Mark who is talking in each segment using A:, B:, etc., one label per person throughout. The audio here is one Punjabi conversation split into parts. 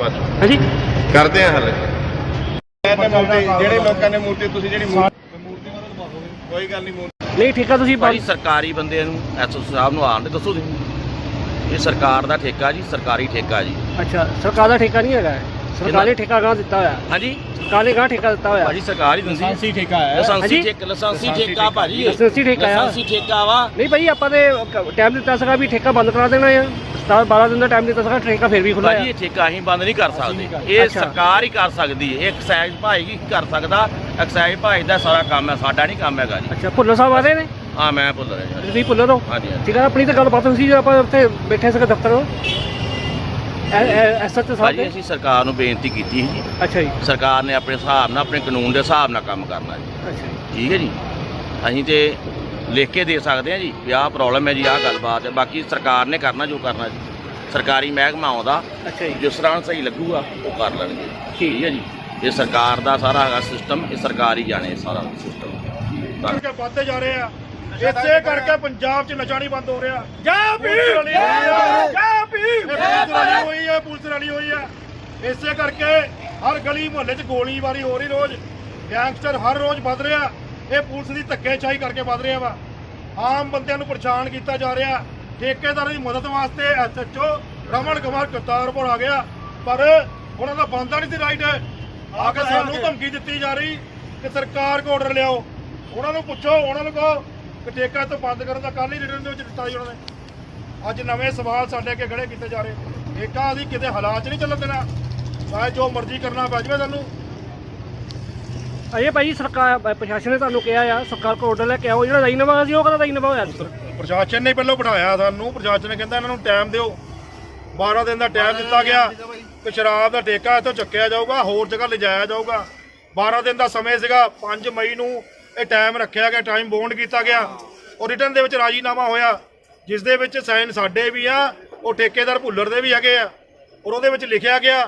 A: ਬਾਅਦ ਚੋਂ।
B: ਹਾਂਜੀ।
A: ਕਰਦੇ ਆ ਹੱਲ। ਜਿਹੜੇ ਲੋਕਾਂ ਨੇ ਮੂਰਤੀ ਤੁਸੀਂ ਜਿਹੜੀ ਕੋਈ ਗੱਲ ਨਹੀਂ ਮੂਰਤੀ
B: ਨਹੀਂ ਠੇਕਾ ਤੁਸੀਂ
C: ਭਾਜੀ ਸਰਕਾਰੀ ਬੰਦੇ ਨੂੰ ਐਸਓ ਸਾਹਿਬ ਨੂੰ ਆਣ ਦੇ ਦੱਸੋ ਤੁਸੀਂ। ਇਹ ਸਰਕਾਰ ਦਾ ਠੇਕਾ ਜੀ ਸਰਕਾਰੀ ਠੇਕਾ ਜੀ।
B: ਅੱਛਾ ਸਰਕਾਰ ਦਾ ਠੇਕਾ ਨਹੀਂ ਹੈਗਾ ਇਹ। ਸਰਕਾਰੀ ਠੇਕਾ ਗਾਂ ਦਿੱਤਾ ਹੋਇਆ।
C: ਹਾਂਜੀ।
B: ਸਰਕਾਰ ਨੇ ਗਾਂ ਠੇਕਾ ਦਿੱਤਾ ਹੋਇਆ।
C: ਭਾਜੀ ਸਰਕਾਰ ਹੀ ਦਿੰਦੀ ਲਾਇਸੈਂਸੀ ਠੇਕਾ ਹੈ। ਲਾਇਸੈਂਸੀ
B: ਹਾਂਜੀ?
C: ਠੇਕਾ ਲਾਇਸੈਂਸੀ ਠੇਕਾ ਭਾਜੀ।
B: ਲਾਇਸੈਂਸੀ ਠੇਕਾ ਆ।
C: ਲਾਇਸੈਂਸੀ ਠੇਕਾ ਵਾ।
B: ਨਹੀਂ ਭਾਈ ਆਪਾਂ ਤੇ ਟਾਈਮ ਦਿੱਤਾ ਸੀਗਾ ਵੀ ਠੇਕਾ ਬੰਦ ਕਰਾ ਦੇਣਾ ਆ। 17 12 ਦਿਨ ਦਾ ਟਾਈਮ ਦਿੱਤਾ ਸੀਗਾ ਠੇਕਾ ਫਿਰ ਵੀ ਖੁੱਲਾ
C: ਭਾਜੀ ਇਹ ਠੇਕਾ ਅਸੀਂ ਬੰਦ ਨਹੀਂ ਕਰ ਸਕਦੇ। ਇਹ। ਸਰਕਾਰ ਹੀ ਕਰ ਸਕਦੀ ਹੈ। ਐਕਸਾਈਜ਼ ਭਾਈ ਹੀ ਕਰ ਸਕਦਾ? ਐਕਸਾਈਜ਼ ਭਾਈ ਦਾ ਸਾਰਾ ਕੰਮ ਹੈ ਸਾਡਾ ਨਹੀਂ ਕੰਮ ਹੈਗਾ ਜੀ।
B: ਅੱਛਾ ਭੁੱਲਰ ਸਾਹਿਬ ਆਦੇ ਨੇ?
C: ਹਾਂ ਮੈਂ ਭੁੱਲ ਰਿਹਾ ਜੀ।
B: ਤੁਸੀਂ ਭੁੱਲਰ ਹੋ?
C: ਹਾਂਜੀ
B: ਠੀਕ ਹੈ ਆਪਣੀ ਤਾਂ ਗੱਲਬਾਤ ਸੀ ਜਦੋਂ ਆਪਾਂ ਉੱਥੇ ਬੈਠੇ ਸੀਗੇ ਦਫ਼ਤਰ ਐਸਐਚਓ ਸਾਹਿਬ ਦੇ?
C: ਅਸੀਂ ਸਰਕਾਰ ਨੂੰ ਬੇਨਤੀ ਕੀਤੀ ਸੀ ਜੀ।
B: ਅੱਛਾ ਜੀ।
C: ਸਰਕਾਰ ਨੇ ਆਪਣੇ ਹਿਸਾਬ ਨਾਲ ਆਪਣੇ ਕਾਨੂੰਨ ਦੇ ਹਿਸਾਬ ਨਾਲ ਕੰਮ ਕਰਨਾ ਜੀ।
B: ਅੱਛਾ ਜੀ।
C: ਠੀਕ ਹੈ ਜੀ। ਅਸੀਂ ਤੇ ਲਿਖ ਕੇ ਦੇ ਸਕਦੇ ਹਾਂ ਜੀ ਵੀ ਆਹ ਪ੍ਰੋਬਲਮ ਹੈ ਜੀ ਆਹ ਗੱਲਬਾਤ ਹੈ। ਬਾਕੀ ਸਰਕਾਰ ਨੇ ਕਰਨਾ ਜੋ ਕਰਨਾ ਜੀ। ਸਰਕਾਰੀ ਮਹਿਕਮਾ ਆਉਂਦਾ
B: ਅੱਛਾ ਜੀ।
C: ਜਿਸ ਤਰ੍ਹਾਂ ਸਹੀ ਲੱਗੂਗਾ ਉਹ ਕਰ ਲੈਣਗੇ।
B: ਠੀਕ।
C: ਹੈ ਜੀ। ਇਹ ਸਰਕਾਰ ਦਾ ਸਾਰਾ ਹੈਗਾ ਸਿਸਟਮ ਇਹ ਸਰਕਾਰ ਹੀ ਜਾਣੇ ਸਾਰਾ ਸਿਸਟਮ
D: ਕਰਕੇ ਵੱਧਦੇ ਜਾ ਰਹੇ ਆ। ਇਸੇ ਕਰਕੇ ਪੰਜਾਬ 'ਚ ਨਸ਼ਾ ਨਹੀਂ ਬੰਦ ਹੋ ਰਿਹਾ। ਜੈ ਭੀਮ ਜੈ ਭੀਮ ਪੁਲਿਸ ਰਲੀ ਹੋਈ ਹੈ ਪੁਲਿਸ ਰਲੀ ਹੋਈ ਹੈ ਇਸੇ ਕਰਕੇ ਹਰ ਗਲੀ ਮੁਹੱਲੇ 'ਚ ਗੋਲੀਬਾਰੀ ਹੋ ਰਹੀ ਰੋਜ਼। ਗੈਂਗਸਟਰ ਹਰ ਰੋਜ਼ ਵੱਧ ਰਿਹਾ। ਇਹ ਪੁਲਿਸ ਦੀ ਧੱਕੇਸ਼ਾਹੀ ਕਰਕੇ ਵੱਧ ਰਿਹਾ ਵਾ। ਆਮ ਬੰਦਿਆਂ ਨੂੰ ਪਰੇਸ਼ਾਨ ਕੀਤਾ ਜਾ ਰਿਹਾ। ਠੇਕੇਦਾਰਾਂ ਦੀ ਮਦਦ ਵਾਸਤੇ ਐਸਐਚਓ ਰਮਨ ਕੁਮਾਰ ਕਰਤਾਰਪੁਰ ਆ ਗਿਆ ਪਰ ਉਹਨਾਂ ਦਾ ਬੰਦਾ ਨਹੀਂ ਸੀ ਰਾਈਟ ਆ ਕੇ ਸਾਨੂੰ ਧਮਕੀ ਦਿੱਤੀ ਜਾ ਰਹੀ ਕਿ ਸਰਕਾਰ ਕੋ ਆਰਡਰ ਲਿਆਓ। ਉਹਨਾਂ ਨੂੰ ਪੁੱਛੋ ਉਹਨਾਂ ਨੂੰ ਕਹੋ ਕਿ ਠੇਕਾ ਤੋਂ ਬੰਦ ਕਰਨ ਦਾ ਕੱਲ ਹੀ ਰਿਟਰਨ ਦੇ ਵਿੱਚ ਦਿੱਤਾ ਜੀ ਉਹਨਾਂ ਨੇ। ਅੱਜ ਨਵੇਂ ਸਵਾਲ ਸਾਡੇ ਅੱਗੇ ਖੜੇ ਕੀਤੇ ਜਾ ਰਹੇ। ਠੇਕਾ ਅਸੀਂ ਕਿਤੇ ਹਾਲਾਤ 'ਚ ਨਹੀਂ ਚੱਲਣ ਦੇਣਾ। ਚਾਹੇ ਜੋ ਮਰਜ਼ੀ ਕਰਨਾ ਪੈ ਜਾਵੇ ਸਾਨੂੰ।
B: ਅਜੇ ਭਾਈ ਸਰਕਾਰ ਪ੍ਰਸ਼ਾਸਨ ਨੇ ਤੁਹਾਨੂੰ ਕਿਹਾ ਆ ਸਰਕਾਰ ਕੋਲ ਆਰਡਰ ਲੈ ਕੇ ਆਓ। ਜਿਹੜਾ ਰਾਜੀਨਾਮਾ ਸੀ ਉਹ ਕਦਾ ਰਾਜੀਨਾਮਾ ਹੋਇਆ ਸੀ?
D: ਪ੍ਰਸ਼ਾਸਨ ਨੇ ਪਹਿਲਾਂ ਬਿਠਾਇਆ ਸਾਨੂੰ ਪ੍ਰਸ਼ਾਸਨ ਨੇ ਕਹਿੰਦਾ ਇਹਨਾਂ ਨੂੰ ਟਾਈਮ ਦਿਓ। 12 ਦਿਨ ਦਾ ਟਾਈਮ ਦਿੱਤਾ ਗਿਆ। ਕਿ ਸ਼ਰਾਬ ਦਾ ਠੇਕਾ ਇੱਥੋਂ ਚੱਕਿਆ ਜਾਊਗਾ ਹੋਰ ਜਗ੍ਹਾ ਲਿਜਾਇਆ ਜਾਊਗਾ। 12 ਦਿਨ ਦਾ ਸਮੇਂ ਸੀਗਾ 5 ਮਈ ਨੂੰ ਇਹ ਟਾਈਮ ਰੱਖਿਆ ਗਿਆ ਟਾਈਮ ਬੌਂਡ ਕੀਤਾ ਗਿਆ। ਔਰ ਰਿਟਰਨ ਦੇ ਵਿੱਚ ਰਾਜੀਨਾਮਾ ਹੋਇਆ ਜਿਸ ਦੇ ਵਿੱਚ ਸਾਈਨ ਸਾਡੇ ਵੀ ਆ ਉਹ ਠੇਕੇਦਾਰ ਭੁੱਲਰ ਦੇ ਵੀ ਹੈਗੇ ਆ। ਔਰ ਉਹਦੇ ਵਿੱਚ ਲਿਖਿਆ ਗਿਆ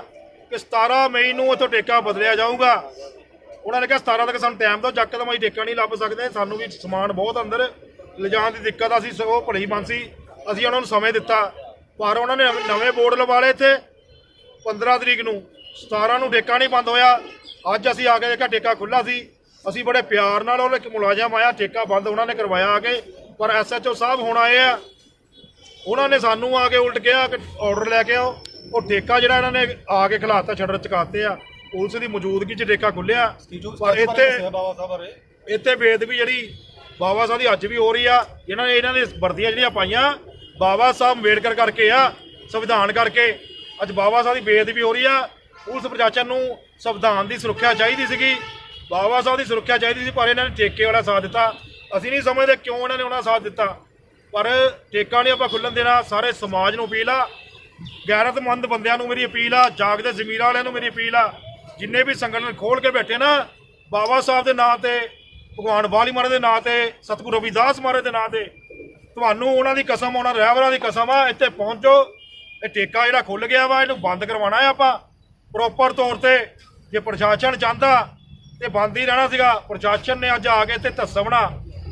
D: ਕਿ 17 ਮਈ ਨੂੰ ਇੱਥੋਂ ਠੇਕਾ ਬਦਲਿਆ ਜਾਊਗਾ। ਉਹਨਾਂ ਨੇ ਕਿਹਾ 17 ਤੱਕ ਸਾਨੂੰ ਟਾਈਮ ਦਿਓ ਜੱਕ ਤਾਂ ਅਸੀਂ ਠੇਕਾ ਨਹੀਂ ਲੱਭ ਸਕਦੇ ਸਾਨੂੰ ਵੀ ਸਮਾਨ ਬਹੁਤ ਅੰਦਰ। ਲਿਜਾਣ ਦੀ ਦਿੱਕਤ ਆ ਸੀ ਸਗੋਂ ਭਲੀ ਮਨ ਸੀ। ਅਸੀਂ ਉਹਨਾਂ ਨੂੰ ਸਮੇਂ ਦਿੱਤਾ ਪਰ ਉਹਨਾਂ ਨੇ ਨਵੇਂ- ਬੋਰਡ ਲਵਾ ਲਏ ਇੱਥੇ। 15 ਤਰੀਕ ਨੂੰ 17 ਨੂੰ ਠੇਕਾ ਨਹੀਂ ਬੰਦ ਹੋਇਆ। ਅੱਜ ਅਸੀਂ ਆ ਕੇ ਦੇਖਿਆ ਠੇਕਾ ਖੁੱਲਾ ਸੀ। ਅਸੀਂ ਬੜੇ ਪਿਆਰ ਨਾਲ ਉਹ ਇੱਕ ਮੁਲਾਜ਼ਮ ਆਇਆ ਠੇਕਾ ਬੰਦ ਉਹਨਾਂ ਨੇ ਕਰਵਾਇਆ ਆ ਕੇ। ਪਰ ਐਸਐਚਓ ਸਾਹਿਬ ਹੁਣ ਆਏ ਆ। ਉਹਨਾਂ ਨੇ ਸਾਨੂੰ ਆ ਕੇ ਉਲਟ ਕਿਹਾ ਕਿ ਆਰਡਰ ਲੈ ਕੇ ਆਓ। ਉਹ ਠੇਕਾ ਜਿਹੜਾ ਇਹਨਾਂ ਨੇ ਆ ਕੇ ਖਿਲਾਤਾ ਸ਼ਟਰ ਚਕਾਤੇ ਆ। ਪੁਲਿਸ ਦੀ ਮੌਜੂਦਗੀ 'ਚ ਠੇਕਾ ਖੁੱਲਿਆ ਪਰ ਇੱਥੇ ਇੱਥੇ ਬੇਦਬੀ ਜਿਹੜੀ ਬਾਬਾ ਸਾਹਿਬ ਦੀ ਅੱਜ ਵੀ ਹੋ ਰਹੀ ਆ ਇਹਨਾਂ ਨੇ ਇਹਨਾਂ ਨੇ ਵਰਦੀਆਂ ਜਿਹੜੀਆਂ ਪਾਈਆਂ, ਬਾਬਾ ਸਾਹਿਬ ਅੰਬੇਡਕਰ ਕਰਕੇ ਆ, ਸੰਵਿਧਾਨ ਕਰਕੇ। ਅੱਜ ਬਾਬਾ ਸਾਹਿਬ ਦੀ ਬੇਦਬੀ ਹੋ ਰਹੀ ਆ, ਪੁਲਿਸ ਪ੍ਰਸ਼ਾਸਨ ਨੂੰ ਸੰਵਿਧਾਨ ਦੀ ਸੁਰੱਖਿਆ ਚਾਹੀਦੀ ਸੀਗੀ। ਬਾਬਾ ਸਾਹਿਬ ਦੀ ਸੁਰੱਖਿਆ ਚਾਹੀਦੀ ਸੀ, ਪਰ ਇਹਨਾਂ ਨੇ ਠੇਕੇ ਵਾਲਾ ਸਾਥ ਦਿੱਤਾ। ਅਸੀਂ ਨਹੀਂ ਸਮਝਦੇ ਕਿਉਂ ਇਹਨਾਂ ਨੇ ਉਹਨਾਂ ਸਾਥ ਦਿੱਤਾ। ਪਰ ਠੇਕਾ ਨਹੀਂ ਆਪਾਂ ਖੁੱਲਣ ਦੇਣਾ, ਸਾਰੇ ਸਮਾਜ ਨੂੰ ਅਪੀਲ ਆ। ਗੈਰਤਮੰਦ ਬੰਦਿਆਂ ਨੂੰ ਮੇਰੀ ਅਪੀਲ ਆ, ਜਾਗਦੇ ਜ਼ਮੀਰਾਂ ਵਾਲਿਆਂ ਨੂੰ ਮੇਰੀ ਅਪੀਲ ਆ। ਜਿੰਨੇ ਵੀ ਸੰਗਠਨ ਖੋਲ ਕੇ ਬੈਠੇ ਨਾ, ਬਾਬਾ ਸਾਹਿਬ ਦੇ ਨਾਂ ਤੇ ਭਗਵਾਨ ਵਾਲੀ ਮਹਾਰਾਜ ਦੇ ਨਾਂ ਤੇ, ਸਤਿਗੁਰੂ ਰਵਿਦਾਸ ਮਹਾਰਾਜ ਦੇ ਨਾਂ ਤੇ। ਤੁਹਾਨੂੰ ਉਹਨਾਂ ਦੀ ਕਸਮ, ਉਹਨਾਂ ਰਹਿਬਰਾਂ ਦੀ ਕਸਮ ਆ, ਇੱਥੇ ਪਹੁੰਚੋ। ਇਹ ਠੇਕਾ ਜਿਹੜਾ ਖੁੱਲ ਗਿਆ ਵਾ, ਇਹਨੂੰ ਬੰਦ ਕਰਵਾਉਣਾ ਆ ਆਪਾਂ। ਪ੍ਰੋਪਰ ਤੌਰ ਤੇ ਜੇ ਪ੍ਰਸ਼ਾਸਨ ਚਾਹੁੰਦਾ ਤੇ ਬੰਦ ਹੀ ਰਹਿਣਾ ਸੀਗਾ। ਪ੍ਰਸ਼ਾਸਨ ਨੇ ਅੱਜ ਆ ਕੇ ਇੱਥੇ ਧੱਸਵਣਾ।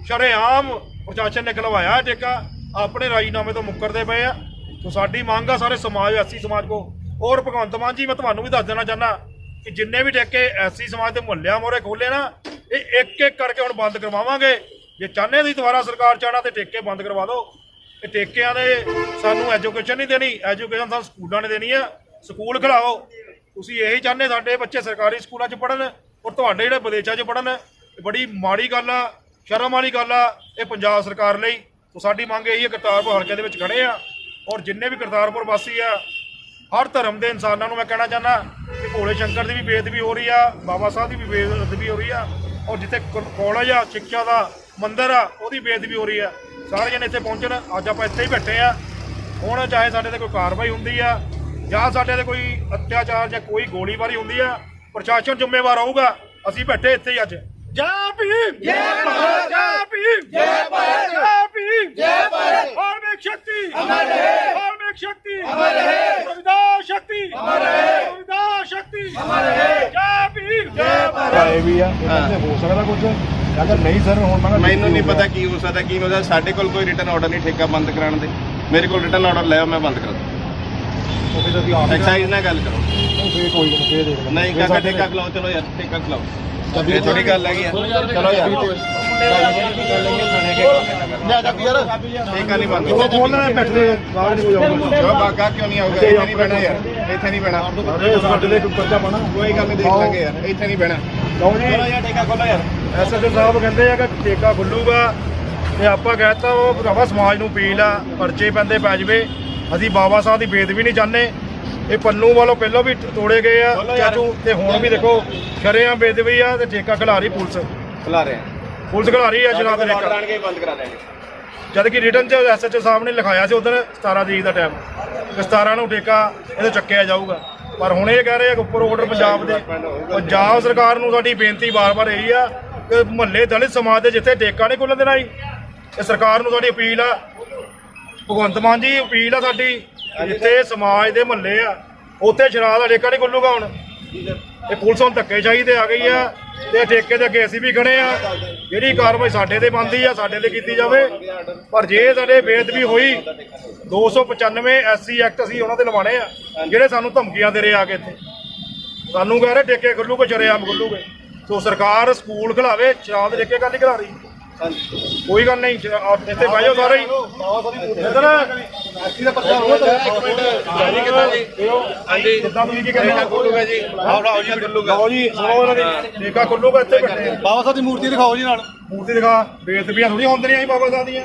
D: ਸ਼ਰੇਆਮ ਪ੍ਰਸ਼ਾਸਨ ਨੇ ਖਲਵਾਇਆ ਇਹ ਠੇਕਾ। ਆਪਣੇ ਰਾਜੀਨਾਮੇ ਤੋਂ ਮੁੱਕਰਦੇ ਪਏ ਆ। ਸੋ ਸਾਡੀ ਮੰਗ ਆ ਸਾਰੇ ਸਮਾਜ ਐਸੀ ਸਮਾਜ ਕੋ। ਔਰ ਭਗਵੰਤ ਮਾਨ ਜੀ, ਮੈਂ ਤੁਹਾਨੂੰ ਵੀ ਦੱਸ ਦੇਣਾ ਚਾਹੁੰਦਾ ਕਿ ਜਿੰਨੇ ਵੀ ਠੇਕੇ ਐਸੀ ਸਮਾਜ ਦੇ ਮੁਹੱਲਿਆਂ ਮੋਰੇ ਖੋਲੇ ਨਾ ਇਹ ਇੱਕ ਇੱਕ ਕਰਕੇ ਹੁਣ ਬੰਦ ਕਰਵਾਵਾਂਗੇ। ਜੇ ਚਾਹੁੰਦੇ ਤੁਸੀਂ ਦੁਬਾਰਾ ਸਰਕਾਰ ਚਾਹਣਾ ਤੇ ਠੇਕੇ ਬੰਦ ਕਰਵਾ ਦਿਓ। ਇਹ ਠੇਕਿਆਂ ਦੇ ਸਾਨੂੰ ਐਜੂਕੇਸ਼ਨ ਨਹੀਂ ਦੇਣੀ ਐਜੂਕੇਸ਼ਨ ਸਾਨੂੰ ਸਕੂਲਾਂ ਨੇ ਦੇਣੀ ਆ। ਸਕੂਲ ਖਿਲਾਓ। ਤੁਸੀਂ ਇਹੀ ਚਾਹੁੰਦੇ ਸਾਡੇ ਬੱਚੇ ਸਰਕਾਰੀ ਸਕੂਲਾਂ 'ਚ ਪੜ੍ਹਨ ਔਰ ਤੁਹਾਡੇ ਜਿਹੜੇ ਵਿਦੇਸ਼ਾਂ 'ਚ ਪੜ੍ਹਨ, ਇਹ ਬੜੀ ਮਾੜੀ ਗੱਲ ਆ, ਸ਼ਰਮ ਵਾਲੀ ਗੱਲ ਆ, ਇਹ ਪੰਜਾਬ ਸਰਕਾਰ ਲਈ। ਸੋ ਸਾਡੀ ਮੰਗ ਇਹੀ ਹੈ ਕਰਤਾਰਪੁਰ ਹਲਕੇ ਦੇ ਵਿੱਚ ਖੜੇ ਆ। ਔਰ ਜਿੰਨੇ ਵੀ ਕਰਤਾਰਪੁਰ ਵਾਸੀ ਆ, ਹਰ ਧਰਮ ਦੇ ਇਨਸਾਨਾਂ ਨੂੰ ਮੈਂ ਕਹਿਣਾ ਚਾਹੁੰਦਾ ਕਿ ਭੋਲੇ ਸ਼ੰਕਰ ਦੀ ਵੀ ਬੇਦਬੀ ਹੋ ਰਹੀ ਆ, ਬਾਬਾ ਸਾਹਿਬ ਦੀ ਵੀ ਬੇਦਬੀ ਹੋ ਰਹੀ ਆ। ਔਰ ਜਿੱਥੇ ਕਾਲਜ ਆ ਸਿੱਖਿਆ ਦਾ ਮੰਦਿਰ ਆ ਉਹਦੀ ਬੇਦਬੀ ਹੋ ਰਹੀ ਆ। ਸਾਰੇ ਜਣੇ ਇੱਥੇ ਪਹੁੰਚਣ ਅੱਜ ਆਪਾਂ ਇੱਥੇ ਹੀ ਬੈਠੇ ਆ। ਹੁਣ ਚਾਹੇ ਸਾਡੇ ਤੇ ਕੋਈ ਕਾਰਵਾਈ ਹੁੰਦੀ ਆ ਜਾਂ ਸਾਡੇ ਤੇ ਕੋਈ ਅਤਿਆਚਾਰ ਜਾਂ ਕੋਈ ਗੋਲੀਬਾਰੀ ਹੁੰਦੀ ਆ ਪ੍ਰਸ਼ਾਸਨ ਜ਼ਿੰਮੇਵਾਰ ਹੋਊਗਾ ਅਸੀਂ ਬੈਠੇ ਇੱਥੇ ਹੀ ਅੱਜ। ਜੈ ਭੀਮ! ਜੈ ਭਾਰਤ! ਜੈ ਭੀਮ! ਜੈ ਭਾਰਤ! ਜੈ ਭੀਮ! ਜੈ ਭਾਰਤ! ਧਾਰਮਿਕ ਸ਼ਕਤੀ! ਅਮਰ ਰਹੇ! ਧਾਰਮਿਕ ਸ਼ਕਤੀ! ਅਮਰ ਰਹੇ! ਸੰਵਿਧਾਨ ਸ਼ਕਤੀ! ਅਮਰ ਰਹੇ! ਸੰਵਿਧਾਨ ਸ਼ਕਤੀ! ਅਮਰ ਰਹੇ! ਜੈ ਭੀਮ! ਜੈ
E: ਆਏ ਵੀ ਆ। ਇਹਨਾਂ ਤੇ ਹੋ ਸਕਦਾ ਕੁਝ ਕਹਿੰਦਾ ਨਹੀਂ ਸਰ ਹੁਣ ਮੈਂ ਕਿਹਾ
A: ਮੈਨੂੰ ਨਹੀਂ ਪਤਾ ਕੀ ਹੋ ਸਕਦਾ ਕੀ ਸਕਦਾ। ਸਾਡੇ ਕੋਲ ਕੋਈ ਰਿਟਰਨ ਆਰਡਰ ਨਹੀਂ ਠੇਕਾ ਬੰਦ ਕਰਾਉਣ ਦੇ। ਮੇਰੇ ਕੋਲ ਰਿਟਰਨ ਆਰਡਰ ਲਿਆ ਮੈਂ ਬੰਦ ਕਰਾ
E: ਆਪ
A: ਐਕਸਾਈਜ਼ ਨਾਲ ਗੱਲ ਕਰੋ।
E: ਫੇਰ ਕੋਈ ਨਹੀਂ ਫੇਰ ਦੇਖ
A: ਨਹੀਂ ਕਾਕਾ ਠੇਕਾ ਖਿਲਾਓ ਚਲੋ ਯਾਰ ਠੇਕਾ ਖਿਲਾਓ। ਇਹ ਥੋੜੀ ਗੱਲ ਹੈਗੀ ਆ। ਚਲੋ ਯਾਰ।
E: ਲੈ ਜਾ ਯਾਰ
A: ਠੇਕਾ ਨਹੀਂ ਬੰਦ
E: ਉਹ ਬੋਲਣਾ ਬੈਠੇ ਬਾਹਰ ਨਹੀਂ ਕੋਈ ਆਉਂਦਾ।
A: ਜੋ ਬਾਗਾ ਕਿਉਂ ਨਹੀਂ ਆਊਗਾ ਇੱਥੇ ਨਹੀਂ ਬਹਿਣਾ ਯਾਰ। ਇੱਥੇ ਨਹੀਂ ਬਹਿਣਾ।
E: ਅਰੇ ਸਾਡੇ ਲਈ ਕੋਈ ਪਰਚਾ ਪਾਣਾ
A: ਕੋਈ ਗੱਲ ਨਹੀਂ ਦੇਖ ਲਾਂਗੇ ਯਾਰ। ਇੱਥੇ ਨਹੀਂ ਬਹਿਣਾ।
E: ਲਓ ਜੀ।
A: ਚਲੋ ਯਾਰ ਠੇਕਾ ਖੋਲੋ ਯਾਰ।
D: ਐਸਐਚਓ ਸਾਹਿਬ ਕਹਿੰਦੇ ਆ ਕਿ ਠੇਕਾ ਖੁੱਲੂਗਾ ਤੇ ਆਪਾਂ ਕਹਿਤਾ ਉਹ ਭਰਾਵਾ ਸਮਾਜ ਨੂੰ ਅਪੀਲ ਆ ਪਰਚੇ ਪੈਂਦੇ ਪੈ ਜਵੇ। ਅਸੀਂ ਬਾਬਾ ਸਾਹਿਬ ਦੀ ਬੇਦਬੀ ਨਹੀਂ ਚਾਹੁੰਦੇ। ਇਹ ਪੰਨੂ ਵੱਲੋਂ ਪਹਿਲਾਂ ਵੀ ਤੋੜੇ ਗਏ ਆ। ਚਾਚੂ ਤੇ ਹੁਣ ਵੀ ਦੇਖੋ ਸ਼ਰੇਆਮ ਬੇਦਬੀ ਆ ਤੇ ਠੇਕਾ ਖਿਲਾ ਰਹੀ ਪੁਲਿਸ।
A: ਖਿਲਾ ਰਹੇ ਆ।
D: ਪੁਲਿਸ ਖਿਲਾ ਰਹੀ ਆ ਜਨਾਬ ਦੇ
A: ਆਣਗੇ ਬੰਦ ਕਰਾ ਦੇਣਗੇ।
D: ਜਦ ਕਿ ਰਿਟਰਨ ਚ ਐਸਐਚਓ ਸਾਹਿਬ ਨੇ ਲਿਖਾਇਆ ਸੀ ਉਦੋਂ 17 ਤਰੀਕ ਦਾ ਟਾਈਮ ਕਿ 17 ਨੂੰ ਠੇਕਾ ਇਹਦੇ ਚੱਕਿਆ ਜਾਊਗਾ। ਪਰ ਹੁਣ ਇਹ ਕਹਿ ਰਹੇ ਆ ਕਿ ਉੱਪਰ ਆਰਡਰ ਪੰਜਾਬ ਦੇ। ਪੰਜਾਬ ਸਰਕਾਰ ਨੂੰ ਸਾਡੀ ਬੇਨਤੀ ਵਾਰ-ਵਾਰ ਇਹੀ ਆ ਕਿ ਮੁਹੱਲੇ ਦਲਿਤ ਸਮਾਜ ਦੇ ਜਿੱਥੇ ਠੇਕਾ ਨਹੀਂ ਖੁੱਲਣ ਦੇਣਾ ਜੀ, ਇਹ ਸਰਕਾਰ ਨੂੰ ਸਾਡੀ ਅਪੀਲ ਆ। ਭਗਵੰਤ ਮਾਨ ਜੀ, ਅਪੀਲ ਆ ਸਾਡੀ ਜਿੱਥੇ ਸਮਾਜ ਦੇ ਮੁਹੱਲੇ ਆ, ਉੱਥੇ ਸ਼ਰਾਬ ਦਾ ਟੇਕਾ ਨਹੀਂ ਖੁੱਲੂਗਾ ਹੁਣ। ਇਹ ਪੁਲਿਸ ਹੁਣ ਧੱਕੇ ਚਾਹੀਦੇ ਆ ਗਈ ਆ ਤੇ ਠੇਕੇ ਦੇ ਅੱਗੇ ਅਸੀਂ ਵੀ ਖੜੇ ਆ। ਜਿਹੜੀ ਕਾਰਵਾਈ ਸਾਡੇ ਤੇ ਬਣਦੀ ਆ, ਸਾਡੇ ਤੇ ਕੀਤੀ ਜਾਵੇ। ਪਰ ਜੇ ਸਾਡੇ ਬੇਅਦਬੀ ਹੋਈ 295 ਐਸਸੀ ਐਕਟ ਅਸੀਂ ਉਹਨਾਂ ਤੇ ਲਵਾਣੇ ਆ, ਜਿਹੜੇ ਸਾਨੂੰ ਧਮਕੀਆਂ ਦੇ ਰਹੇ ਆ ਕੇ ਇੱਥੇ। ਸਾਨੂੰ ਕਹਿ ਰਹੇ ਠੇਕੇ ਖੁੱਲੂਗੇ, ਸ਼ਰੇਆਮ ਖੁੱਲੂਗੇ। ਸੋ ਸਰਕਾਰ ਸਕੂਲ ਖਿਲਾਵੇ, ਸ਼ਰਾਬ ਦੇ ਠੇਕੇ ਗੱਲ ਨਹੀਂ ਖਿਲਾ ਰਹੀ? ਕੋਈ ਗੱਲ ਨਹੀਂ ਇੱਥੇ ਬਹਿ ਜਾਓ ਸਾਰੇ ਹੀ। ਇੱਧਰ।
E: ਐਸੀ ਦਾ ਪਰਚਾ ਹੋਊਗਾ
A: ਹਾਂਜੀ ਕਿੱਦਾਂ ਜੀ? ਹਾਂਜੀ।
D: ਜਿੱਦਾਂ ਤੁਸੀਂ ਕੀ ਕਹਿੰਦੇ
A: ਖੋਲੂਗਾ ਜੀ। ਆਓ ਆਓ ਜੀ ਖੁੱਲੂਗਾ।
D: ਲਓ ਜੀ ਸੁਣੋ ਇਹਨਾਂ ਦੀ। ਠੇਕਾ ਖੁੱਲੂਗਾ ਇੱਥੇ ਬੈਠੇ।
E: ਬਾਬਾ ਸਾਹਿਬ ਦੀ ਮੂਰਤੀ ਦਿਖਾਓ ਜੀ ਨਾਲ।
D: ਮੂਰਤੀ ਦਿਖਾ। ਬੇਦਬੀਆਂ ਥੋੜੀ ਹੁੰਦੀਆਂ ਸੀ ਬਾਬਾ ਸਾਹਿਬ ਦੀਆਂ।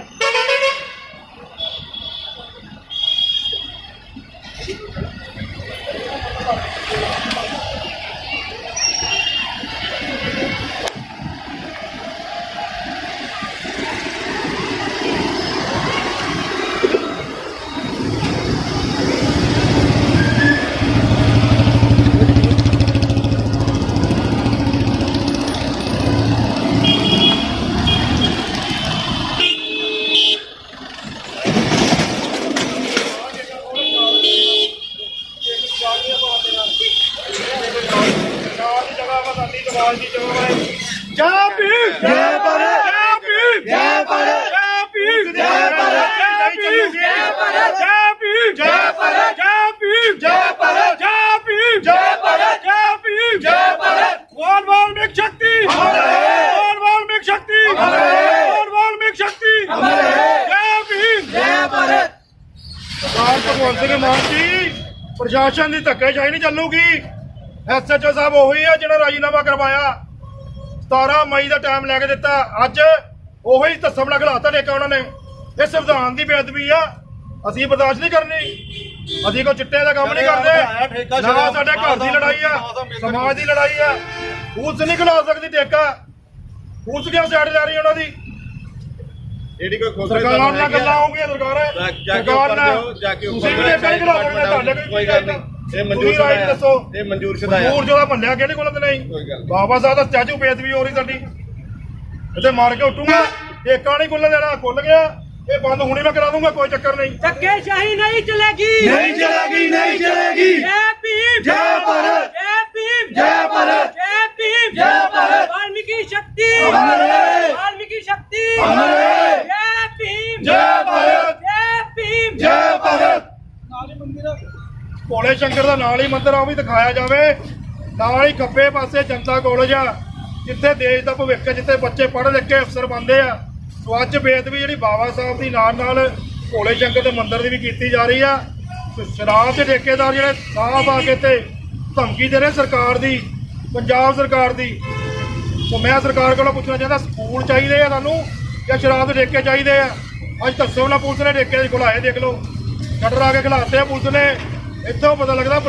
D: ਸਾਡੀ ਸਮਾਜ ਦੀ ਜਗ੍ਹਾ ਵਾ ਜੈ ਭੀਮ ਜੈ ਭਾਰਤ ਜੈ ਭੀਮ ਜੈ ਭਾਰਤ ਜੈ ਭੀਮ ਜੈ ਭਾਰਤ ਜੈ ਭੀਮ ਜੈ ਭਾਰਤ ਜੈ ਭੀਮ ਜੈ ਭਾਰਤ ਜੈ ਭੀਮ ਜੈ ਭਾਰਤ ਜੈ ਭੀਮ ਜੈ ਭਾਰਤ ਜੈ ਭੀਮ ਜੈ ਭਾਰਤ ਵਾਲ ਵਾਲਮੀਕ ਸ਼ਕਤੀ ਵਾਲ ਵਾਲਮੀਕ ਸ਼ਕਤੀ ਵਾਲ ਵਾਲਮੀਕ ਸ਼ਕਤੀ ਜੈ ਭੀਮ ਜੈ ਭਾਰਤ ਸਰਦਾਰ ਭਗਵੰਤ ਸਿੰਘ ਮਾਨ ਜੀ ਪ੍ਰਸ਼ਾਸਨ ਦੀ ਧੱਕੇਸ਼ਾਹੀ ਨਹੀਂ ਚੱਲੂਗੀ ਐਸਐਚਓ ਸਾਹਿਬ ਉਹੀ ਆ ਜਿਹੜਾ ਰਾਜੀਨਾਮਾ ਕਰਵਾਇਆ। 17 ਮਈ ਦਾ ਟਾਈਮ ਲੈ ਕੇ ਦਿੱਤਾ। ਅੱਜ ਉਹੀ ਤਸਮ ਨਾਲ ਘਲਾਤਾ ਠੇਕਾ ਉਹਨਾਂ ਨੇ। ਇਹ ਸੰਵਿਧਾਨ ਦੀ ਬੇਅਦਬੀ ਆ। ਅਸੀਂ ਬਰਦਾਸ਼ਤ ਨਹੀਂ ਕਰਨੀ। ਅਸੀਂ ਕੋਈ ਚਿੱਟੇ ਦਾ ਕੰਮ ਨਹੀਂ ਕਰਦੇ। ਨਾ ਸਾਡੇ ਘਰ ਦੀ ਲੜਾਈ ਆ। ਸਮਾਜ ਦੀ ਲੜਾਈ ਆ। ਪੁਲਿਸ ਨਹੀਂ ਖਲਾ ਸਕਦੀ ਠੇਕਾ। ਪੁਲਿਸ ਕਿਉਂ ਸਾਈਡ ਜਾ ਰਹੀ ਉਹਨਾਂ ਦੀ?
A: ਜਿਹੜੀ ਕੋਈ ਖੋਸਰੇ
D: ਸਰਕਾਰ ਨਾਲ ਗੱਲਾਂ ਹੋਣਗੀਆਂ ਸਰਕਾਰ।
A: ਜਾ ਕੇ
D: ਸਰਕਾਰ
A: ਉੱਪਰ
D: ਨਾਲ।
A: ਦਿਓ, ਜਾ ਕੇ ਉੱਪਰ
D: ਤੁਸੀਂ ਵੀ ਠੇਕਾ ਨਹੀਂ ਖਲਾ ਸਕਦੇ ਤੁਹਾਡੇ ਕੋਈ
A: ਕੋਈ ਗੱਲ ਨਹੀਂ। ਇਹ ਮਨਜ਼ੂਰ
D: ਤੁਸੀਂ ਰਾਈਟ
A: ਸ਼ੁਦਾ
D: ਦੱਸੋ।
A: ਇਹ ਮਨਜ਼ੂਰ ਸ਼ੁਦਾ ਆ
D: ਮੂਰ ਜਿਹੜਾ ਭੰਨਿਆ ਕਿਹੜੇ ਕੋਲ ਨਹੀਂ
A: ਕੋਈ ਗੱਲ ਨਹੀਂ।
D: ਬਾਬਾ ਸਾਹਿਬ ਦਾ ਸਟੈਚੂ ਬੇਅਦਬੀ ਹੋ ਰਹੀ ਸਾਡੀ। ਇੱਥੇ ਮਾਰ ਕੇ ਉੱਠੂਗਾ। ਠੇਕਾ ਨਹੀਂ ਖੁੱਲ੍ਹਣ ਦੇਣਾ ਖੁੱਲ ਗਿਆ ਇਹ ਬੰਦ ਹੁਣੇ ਮੈਂ ਕਰਾ ਦੂੰਗਾ ਕੋਈ ਚੱਕਰ ਨਹੀਂ।
F: ਧੱਕੇਸ਼ਾਹੀ ਨਹੀਂ ਚਲੇਗੀ।
D: ਨਹੀਂ ਚਲੇਗੀ ਨਹੀਂ ਚਲੇਗੀ।
F: ਜੈ ਭੀਮ।
D: ਜੈ ਭਾਰਤ।
F: ਜੈ ਭੀਮ।
D: ਜੈ ਭਾਰਤ।
F: ਜੈ ਭੀਮ।
D: ਜੈ ਭਾਰਤ।
F: ਵਾਲਮੀਕੀ ਸ਼ਕਤੀ।
D: ਅਮਰ ਰਹੇ।
F: ਵਾਲਮੀਕੀ ਸ਼ਕਤੀ।
D: ਅਮਰ ਰਹੇ।
F: ਜੈ ਭੀਮ।
D: ਜੈ ਭਾਰਤ
F: ਜੈ ਭੀਮ
D: ਜੈ ਭਾਰਤ ਭੋਲੇ ਸ਼ੰਕਰ ਦਾ ਨਾਲ ਹੀ ਮੰਦਿਰ ਆ, ਉਹ ਵੀ ਦਿਖਾਇਆ ਜਾਵੇ। ਨਾਲ ਹੀ ਖੱਬੇ ਪਾਸੇ ਜਨਤਾ ਕਾਲਜ ਆ, ਜਿੱਥੇ ਦੇਸ਼ ਦਾ ਭਵਿੱਖ, ਜਿੱਥੇ ਬੱਚੇ ਪੜ੍ਹ ਲਿਖ ਕੇ ਅਫਸਰ ਬਣਦੇ ਆ। ਸੋ ਅੱਜ ਬੇਅਦਬੀ ਜਿਹੜੀ ਬਾਬਾ ਸਾਹਿਬ ਦੀ ਨਾਲ ਨਾਲ ਭੋਲੇ ਸ਼ੰਕਰ ਦੇ ਮੰਦਿਰ ਦੀ ਵੀ ਕੀਤੀ ਜਾ ਰਹੀ ਆ। ਸ਼ਰਾਬ ਦੇ ਠੇਕੇਦਾਰ ਜਿਹੜੇ ਸਾਫ਼ ਆ ਕੇ ਤੇ ਧਮਕੀ ਦੇ ਰਹੇ ਸਰਕਾਰ ਦੀ, ਪੰਜਾਬ ਸਰਕਾਰ ਦੀ। ਸੋ ਮੈਂ ਸਰਕਾਰ ਕੋਲੋਂ ਪੁੱਛਣਾ ਚਾਹੁੰਦਾ, ਸਕੂਲ ਚਾਹੀਦੇ ਆ ਤੁਹਾਨੂੰ ਜਾਂ ਸ਼ਰਾਬ ਦੇ ਠੇਕੇ ਚਾਹੀਦੇ ਆ? ਅੱਜ ਦੱਸੋ ਨਾ ਪੁਲਿਸ ਨੇ ਠੇਕੇ ਖੁਲਾਏ ਦੇਖ ਲਓ। ਸ਼ਟਰ ਆ ਕੇ ਖਿਲਾਤੇ ਆ ਪੁਲਿਸ ਨੇ। ਇੱਥੋਂ ਪਤਾ ਲੱਗਦਾ